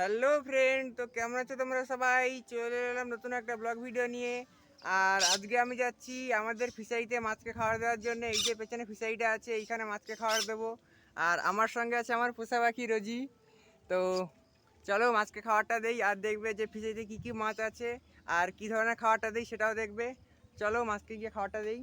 Hello friend, তো কেমন আছো তোমরা সবাই? চলে এলাম নতুন একটা ব্লগ ভিডিও নিয়ে। আর আজকে আমি যাচ্ছি আমাদের ফিশারিতে মাছকে খাবার দেওয়ার জন্য। এই যে পেছনে ফিশারিটা আছে, এইখানে মাছকে খাবার দেবো। আর আমার সঙ্গে আছে আমার পোষা পাখি রোজি। তো চলো মাছকে খাবারটা দেই, আর দেখবে যে ফিশারিতে কী কী মাছ আছে, আর কী ধরনের খাবারটা দেই সেটাও দেখবে। চলো মাছকে গিয়ে খাবারটা দেই।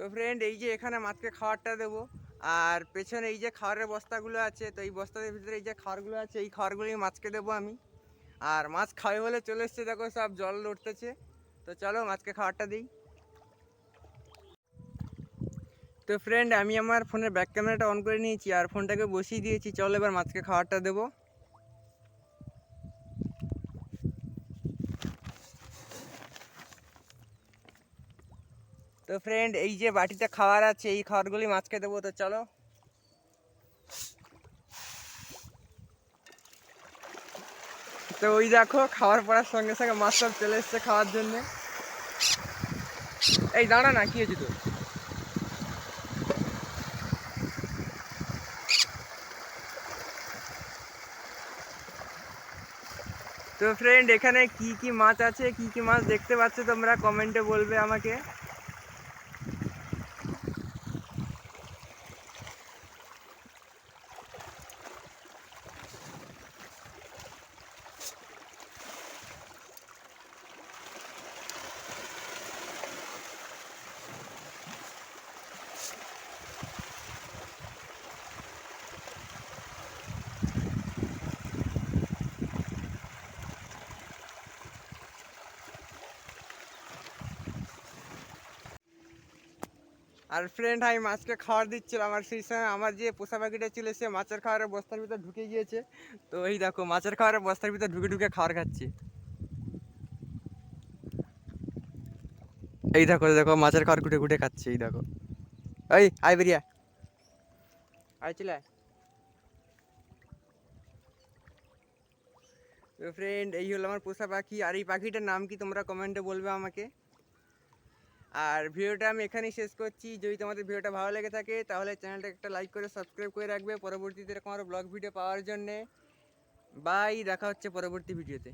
তো ফ্রেন্ড এই যে এখানে মাছকে খাবারটা দেবো। আর পেছনে এই যে খাবারের বস্তাগুলো আছে, তো এই বস্তার ভিতরে এই যে খাবারগুলো আছে, এই খাবারগুলোই মাছকে দেবো আমি। আর মাছ খাবে বলে চলে এসছে, দেখো সব জল লড়তেছে তো চলো মাছকে খাবারটা দিই। তো ফ্রেন্ড আমি আমার ফোনের ব্যাক ক্যামেরাটা অন করে নিয়েছি, আর ফোনটাকে বসিয়ে দিয়েছি। চলো এবার মাছকে খাবারটা দেবো। তো ফ্রেন্ড এই যে বাটিতে খাবার আছে, এই খাবারগুলি মাছকে দেবো, তো চলো। তো ওই দেখো, খাওয়ার পড়ার সঙ্গে সঙ্গে মাছ সব চলে এসছে খাওয়ার জন্য। এই দাঁড়া না, কি হয়েছে তোর? তো ফ্রেন্ড এখানে কি কি মাছ আছে, কি কি মাছ দেখতে পাচ্ছ তোমরা? কমেন্টে বলবে আমাকে। আর ফ্রেন্ড আমি মাছকে খাবার দিচ্ছিলাম আর সেই সময় আমার যে পোষা পাখিটা ছিল সে মাছের খাবারের বস্তার ভিতর ঢুকে গিয়েছে। তো এই দেখো, মাছের খাবারের বস্তার ভিতর ঢুকে ঢুকে খাওয়ার খাচ্ছে। এই দেখো দেখো, মাছের খাওয়ার ঘুটে ঘুটে খাচ্ছে, এই দেখো। এই আই বেরিয়া আয়। চলে আয়। ফ্রেন্ড এই হলো আমার পোষা পাখি। আর এই পাখিটার নাম কি তোমরা কমেন্টে বলবে আমাকে? আর ভিডিওটা আমি এখানেই শেষ করছি। যদি তোমাদের ভিডিওটা ভালো লেগে থাকে, তাহলে চ্যানেলটা একটা লাইক করে সাবস্ক্রাইব করে রাখবে। পরবর্তীতে এরকম আরও ব্লগ ভিডিও পাওয়ার জন্যে। বাই দেখা হচ্ছে পরবর্তী ভিডিওতে